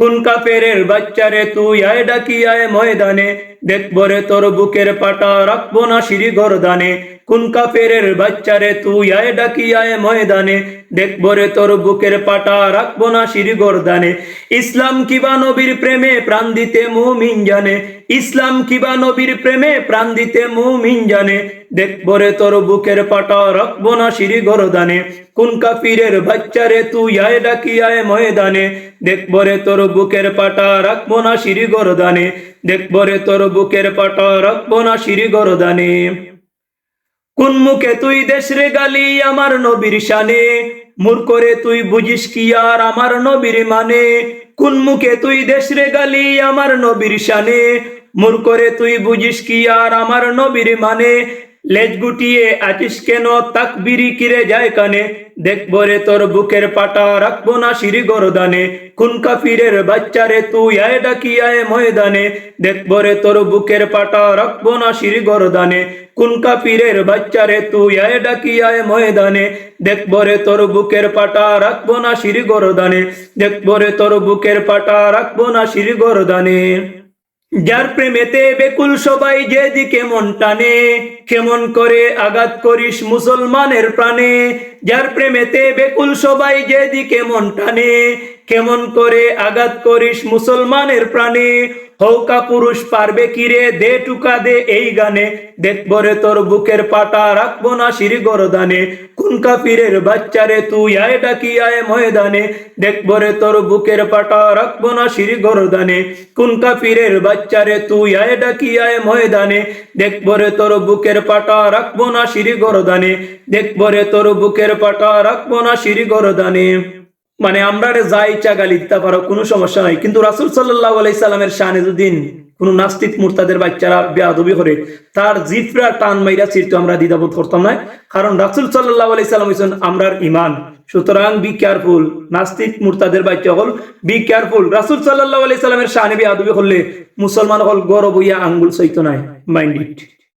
কোন কাপেরের বাচ্চারে তুই আয় ডাকি আয় ময়দানে? দেখব রে তোর বুকের পাটা, রাখব না সিঁড়ি গরদানে। কোন কাপেরের বাচ্চারে তুই আয় ডাকি, আয় ময়দানে। দেখব রে তোর বুকের পাটা, রাখব না গরদানে ইসলাম কিবা নবীর প্রেমে প্রাণ দিতে মুমিন জানে। ইসলাম কিবা নবীর প্রেমে প্রাণ দিতে মুমিন জানে। দেখব রে তোর বুকের পাটা, রাখব না সিঁড়ি গরদানে কোন কাপীরের বাচ্চারে তুই আয় ডাকি, আয় ময়দানে। দেখব রে তোর বুকের পাটা, রাখব না গরদানে দেখব রে তোর বুকের পাটা, রাখব না সিঁড়ি গরদানে কোন মুখে তুই দেশ রে গালি আমার নবীর শানে? মুর করে তুই বুঝিস কি আর আমার নবীর মানে? কোন মুখে তুই দেশ রে গালি আমার নবীর শানে? মুর করে তুই বুঝিস কি আর আমার নবীর মানে? লেজ গুটিয়ে আছিস কেন? তাক বিড়ি কিরে যায় কানে? দেখব রে তোর বুকের পাটা, রাখব না সিঁড়ি গরদানে। কোন কাফিরের বাচ্চারে তুই, আয় ডাকি, আয় ময়দানে। দেখব রে তোর বুকের পাটা, রাখব না সিঁড়ি গরদানে। কোন কাফিরের বাচ্চারে তুই, আয় ডাকি, আয় ময়দানে। দেখব রে তোর বুকের পাটা, রাখব না সিঁড়ি গরদানে। দেখব রে তোর বুকের পাটা, রাখব না সিঁড়ি গরদানে। যার প্রেমেতে বেকুল সবাই যেদিকে মন টানে কেমন করে আঘাত করিস মুসলমানের প্রাণে? যার প্রেমেতে বেকুল সবাই যেদিকে মন টানে? কেমন করে আঘাত করিস মুসলমানের প্রাণে? হৌকা পুরুষ পারবে কিরে দে টুকা দে এই গানে। দেখব রে তোর বুকের পাটা, রাখব না সিঁড়ি গরদানে। কোন কাফিরের বাচ্চারে তুই? আয় ডাকি, আয় ময়দানে। দেখব রে তোর বুকের পাটা, রাখব না সিঁড়ি গরদানে। কোন কাফিরের বাচ্চারে তুই? আয় ডাকি, আয় ময়দানে। দেখব রে তোর বুকের পাটা, রাখব না সিঁড়ি গরদানে। দেখব রে তোর বুকের পাটা, রাখব না সিঁড়ি গরদানে। মানে আমরা যা ইচ্ছা গালি দিতে পারো, কোনো সমস্যা নাই। কিন্তু রাসুল সাল্লাহ আলাইসাল্লামের শানে কোন নাস্তিক মুরতাদের বাচ্চারা বেয়াদবি করে, তার জিফরা টান মাইরা চিরতো আমরা দ্বিধাবোধ করতাম না। কারণ রাসুল সাল্লাহ আলাইসাল্লাম হয়েছেন আমরার ইমান সুতরাং বি কেয়ারফুল নাস্তিক মুরতাদের বাচ্চা হল বি কেয়ারফুল রাসুল সাল্লাহ আলাইসাল্লামের শানে বেয়াদবি করলে মুসলমান হল গরব হইয়া আঙ্গুল সইত নাই। মাইন্ড